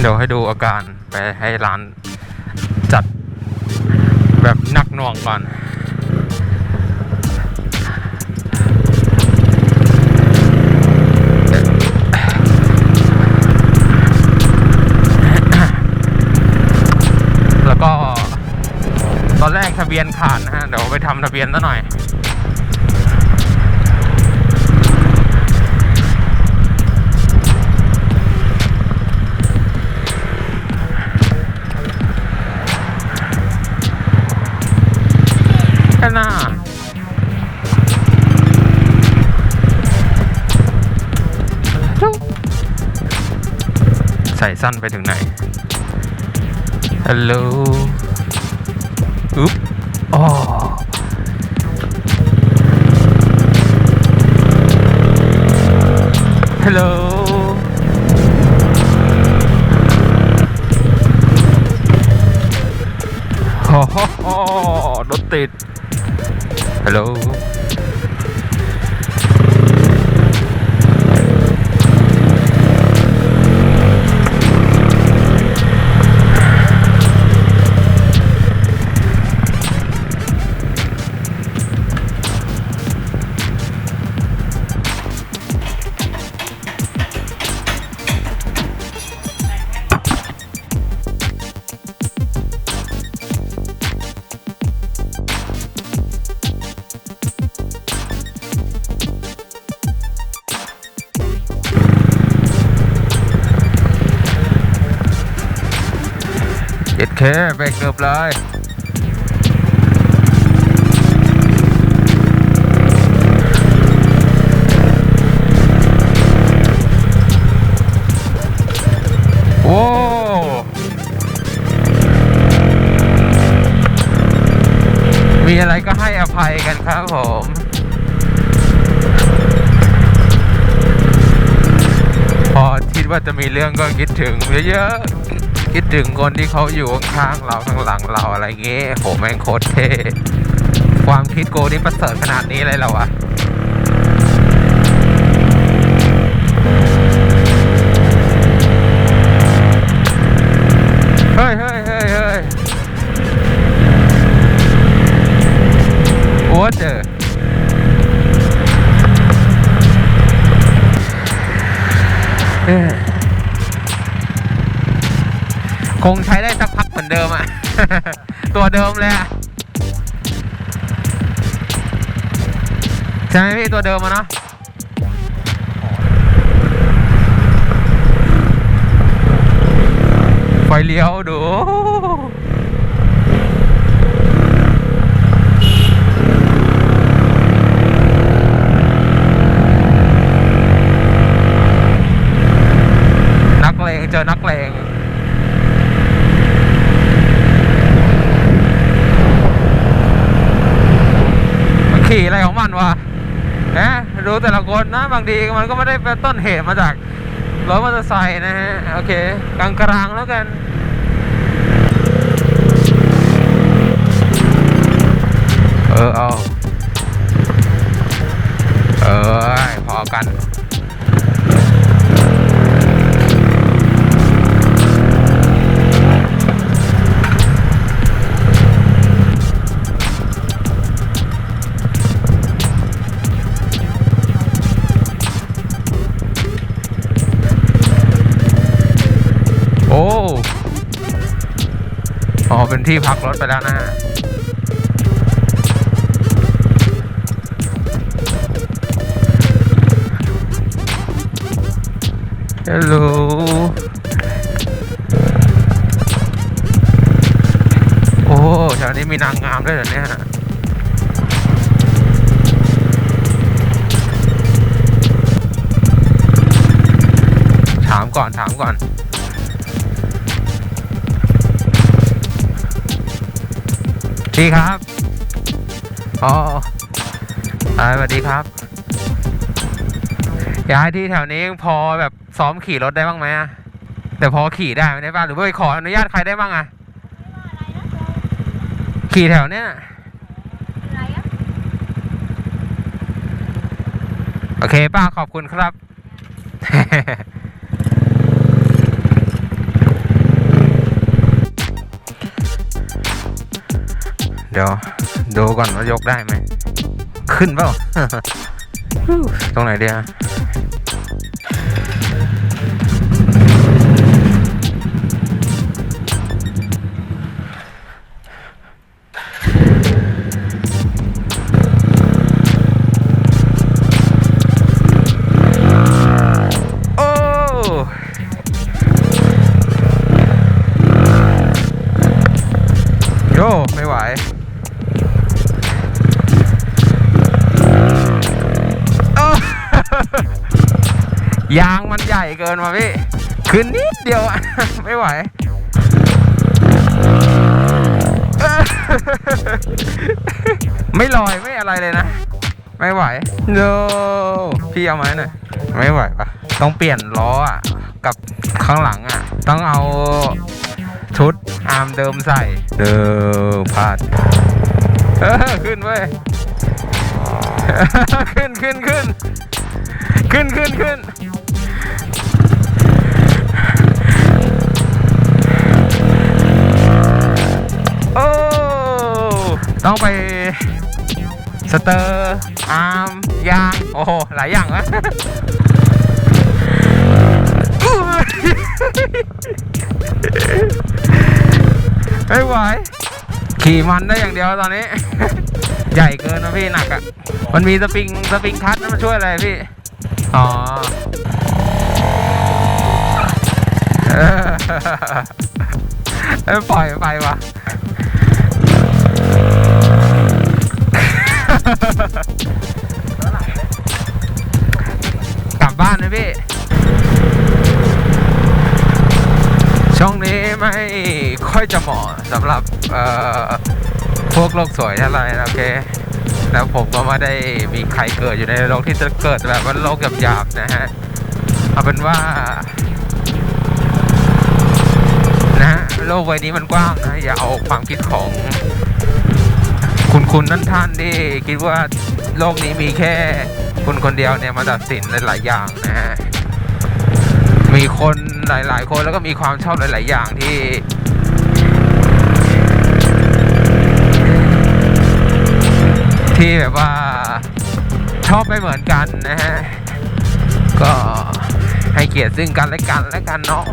เดี๋ยวให้ดูอาการไปให้ร้านจัดแบบนักหน่วงก่อนแล้วก็ตอนแรกทะเบียนขาดนะฮะ เดี๋ยวไปทำทะเบียนซะหน่อย ใส่สั้นไปถึงไหน ฮัลโหลอุ๊บอ๋อฮัลโหลโอ้โหรถติดฮัลโหล เคไปเกือบเลยโอ้มีอะไรก็ให้อภัยกันครับผมพอคิดว่าจะมีเรื่องก็คิดถึงเยอะๆ คิดถึงคนที่เขาอยู่ข้างๆเราข้างหลังเราอะไรเงี้ยโหแม่งโคตรเท่ความคิดโกนี่ประเสริฐขนาดนี้เลยเหรอวะเฮ้ยเฮ้ยเฮ้ยเฮ้ยโอ้เจอเอ้ย คงใช้ได้สักพักเหมือนเดิมอะตัวเดิมเลยอะใช่ไหมพี่ตัวเดิมอะเนาะไฟเลี้ยวดูนักเลงเจอนักเลง มันขี่อะไรของ มันวะนะดูแต่ละคนนะบางทีมันก็ไม่ได้เป็นต้นเหตุมาจากรถมอเตอร์ไซค์นะฮะ โอเคกลางกลางๆแล้วกันเออเอา เออพอกัน เป็นที่พักรถไปแล้วนะฮะฮัลโหลโอ้แถวนี้มีนางงามด้วยเหรอเนี่ยถามก่อนถามก่อน พี่ครับ อ๋ออ่าสวัสดีครับย้ายที่แถวนี้พอแบบซ้อมขี่รถได้บ้างไหมอะแต่พอขี่ได้ไหมได้บ้างหรือว่าไปขออนุญาตใครได้บ้างอะขี่แถวเนี้ยอะไรอะโอเคป้าขอบคุณครับ เดี๋ยวดูก่อนว่ายกได้ไหม ขึ้นเปล่า ตรงไหนเดียว ยางมันใหญ่เกินมาพี่ขึ้นนิดเดียวอะไม่ไหวไม่ลอยไม่อะไรเลยนะ ไม่ไหวโนพี่เอาไหมหน่อยไม่ไหวปะต้องเปลี่ยนล้ออะกับข้างหลังอะ ต้องเอาชุดอาร์มเดิมใส่ เดิมพลาดเออขึ้นเว้ยขึ้นขึ้นขึ้น ขึ้นขึ้นขึ้นโอ้ต้องไปสเตอร์อาร์มยางโอ้โหหลายอย่างวะไม่ไหวขี่มันได้อย่างเดียวตอนนี้ ใหญ่เกินนะพี่หนักอะ่ะ มันมีสปริงสปริงคัทนั่นช่วยอะไรพี่ อ๋อเออปล่อยไปวะกลับบ้านนะพี่ ช่องนี้ไม่ค่อยจะเหมาะสำหรับเอ่อพวกโลกสวยเท่าไหร่นะโอเค แล้วผมก็ไม่ได้มีใครเกิดอยู่ในโลกที่จะเกิดแบบว่าโลกหยาบๆนะฮะเอาเป็นว่านะโลกใบนี้มันกว้างนะอย่าเอาความคิดของ คุณคุณนั่นท่านที่คิดว่าโลกนี้มีแค่คุณคนเดียวเนี่ยมาตัดสินหลายๆอย่างนะฮะมีคนหลาย ๆ คนแล้วก็มีความชอบหลาย ๆ อย่างที่ ที่แบบว่าชอบไม่เหมือนกันนะฮะ ก็ให้เกียรติซึ่งกันและกันและกันเนาะ